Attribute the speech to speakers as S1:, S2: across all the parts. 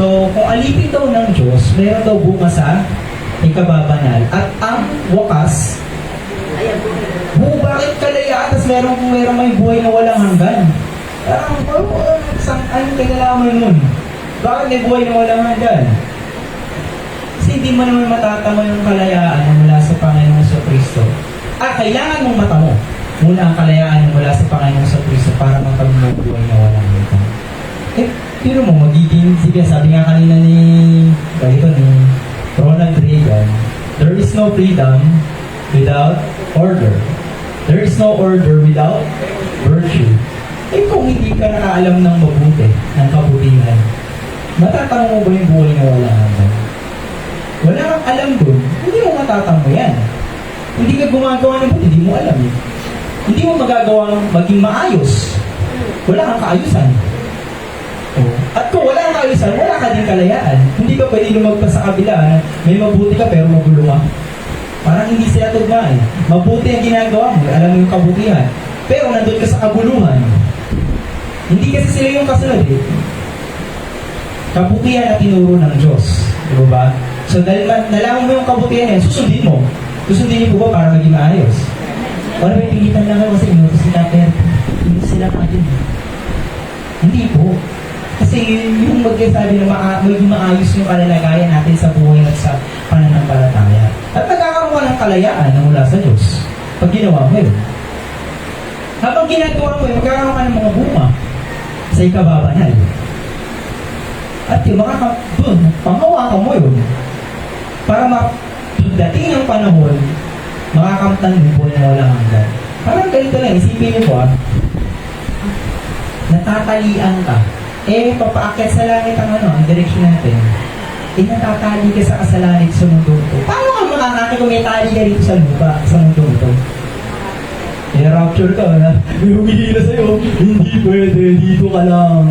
S1: So, kung alipin daw ng Diyos, meron daw bunga sa ikababanal. At ang wakas, bu bakit kalayaan? Tapos meron meron may buhay na walang hanggan. Parang, oh, oh, sang, anong kinalaman nun? Bakit may buhay na walang hanggan? Kasi hindi mo naman matatamo yung kalayaan na mula sa Panginoon sa Kristo. Ah, kailangan mong matamo muna ang kalayaan mula sa Panginoon sa Kristo para magkaroon ng buhay na walang hanggan. Eh, pero mo, magiging, sige, sabi nga kanina ni, ganito ni Ronald Reagan, there is no freedom without order. There is no order without virtue. Eh kung hindi ka nakaalam ng mabuti, ng kabutihan, matatanong mo ba yung buhay na wala hanggan? Wala kang alam dun, hindi mo matatanong yan. Hindi ka gumagawa ng buti, hindi mo alam eh. Hindi mo magagawa maging maayos. Wala kang kaayusan. At kung wala kang kaayusan, wala ka din kalayaan. Hindi ka pwede lumagpas sa kabila. na May mabuti ka pero magulo ka. Parang hindi sila tugma. Mabuti ang ginagawa mo, alam mo yung kabutihan. Pero nandun ka sa kabuluhan. Hindi kasi sila yung kasunod eh. Kabutihan na tinuro ng Diyos. Di ba? So dahil ma- nalaman mo yung kabutihan yan, susundin mo. Susundin niyo po ba para maging maayos? Wala may pilitan lang ako kasi inutos sila pero inutos sila natin. Hindi po. Kasi yun- yung magsasabi na maa- maging maayos yung kalalagayan natin sa buhay at sa pananampalataya. At nagkakaroon ka ng kalayaan na mula sa Diyos pag ginawa mo yun. Habang ginagawa mo yun, magkakaroon ka ng mga bunga sa ikababanal. At yung makaka... Dun, panghawakan mo yun. Para. Dating ng panahon, makakamtan mo po na walang hanggan. Parang ganito lang, isipin niyo po ah. Natatalian ka. Eh, papaakyat sa langit ang ano, ang direksyon natin. Eh, natatali ka sa kasalanan sa mundo ito. Paano ka makakaki kung may tali ka dito sa lupa, sa mundo ito? Eh, rapture ka na. May humihila sa'yo. Hindi pwede, dito ka lang.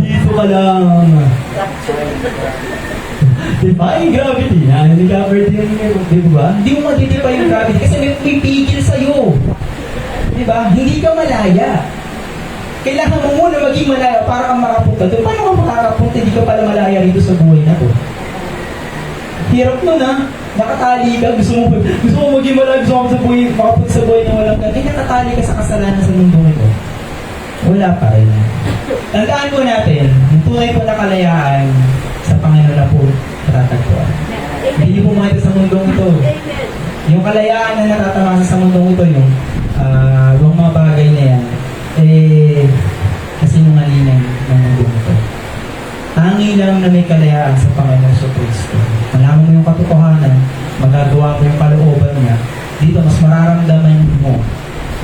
S1: Dito ka lang. Defying gravity. Yan, hindi ka pwede yung, di ba? Hindi mo matitipay yung gravity kasi may pipigil sa'yo. Di ba? Hindi ka malaya. Kailangan mo muna maging malaya para kang makapunta doon. Paano ka makakapunta? Hindi ka pala malaya rito sa buhay na to. Hirap nun ha. Nakatali ka. Gusto mo, gusto mo maging malaya. Gusto mo sa buhay, makapunta sa buhay na walang ka. Eh, nakatali ka sa kasalanan sa mundo ito. Wala pa rin. Tandaan po natin, yung tunay po na kalayaan sa Panginoon na po natatagpuan. Hindi po makita sa mundong ito. Yung kalayaan na natatamasa sa mundong ito, yung ah, yung mga bagay na yan, eh, kasi nungalingan ng mundong ito. Tangi lang na may kalayaan sa Panginoon sa Kristo. Malaman mo yung katotohanan, magagawa mo yung kalooban niya, dito mas mararamdaman mo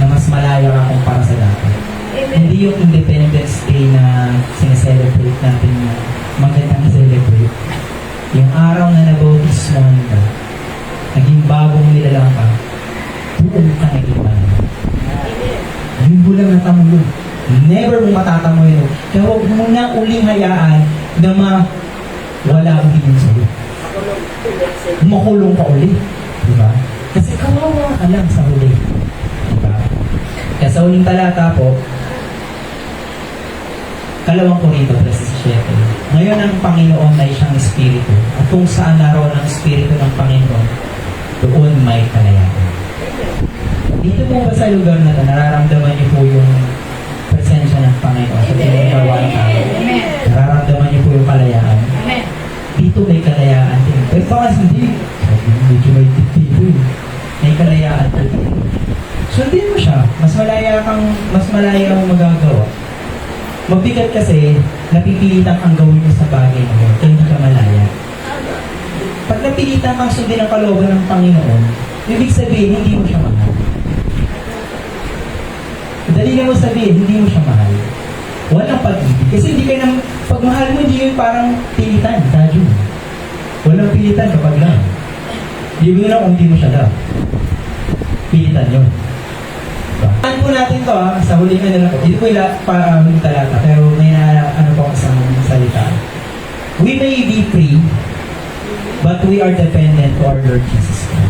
S1: na mas malaya ka kumpara sa dati. Hindi yung Independence Day na sineselebrate natin na magandang i-celebrate. Yung araw na nabautismohan ka, naging bagong nilalang ka, doon ka naging bago. Yun mo lang natamo yun. Never mo matatamo yun. Kaya huwag mo na uling hayaan na ma wala ang tingin sa'yo. Makulong ka uli. Diba? Kasi kawawa ka lang sa huli. Diba? Kaya sa uling talata po, kalawang Korinto, verses 7. Ngayon ang Panginoon ay siyang Espiritu. At kung saan naroon ang Espiritu ng Panginoon, doon may kalayaan. Dito po ba sa lugar na nararamdaman niyo po yung baka hindi. Sabi mo, medyo may dito eh. May kalayaan din. Sundin mo siya. Mas malaya kang, mas malaya kang magagawa. Mabigat kasi, napipilitan kang gawin mo sa bagay mo, kaya hindi ka malaya. Pag napilitan kang sundin ang kalooban ng Panginoon, ibig sabihin, hindi mo siya mahal. Dali na mo sabihin, hindi mo siya mahal. Walang pag-ibig. Kasi hindi ka nang, pag mahal mo, hindi yun parang pilitan, Walang pilitan kapag lang. Hindi mo na kung hindi mo siya love. Pilitan yun. Ano po natin to ha, sa huli na nila. Dito po ila, pa, um, talata, pero may na, ano po isang salita. We may be free, but we are dependent to our Lord Jesus Christ.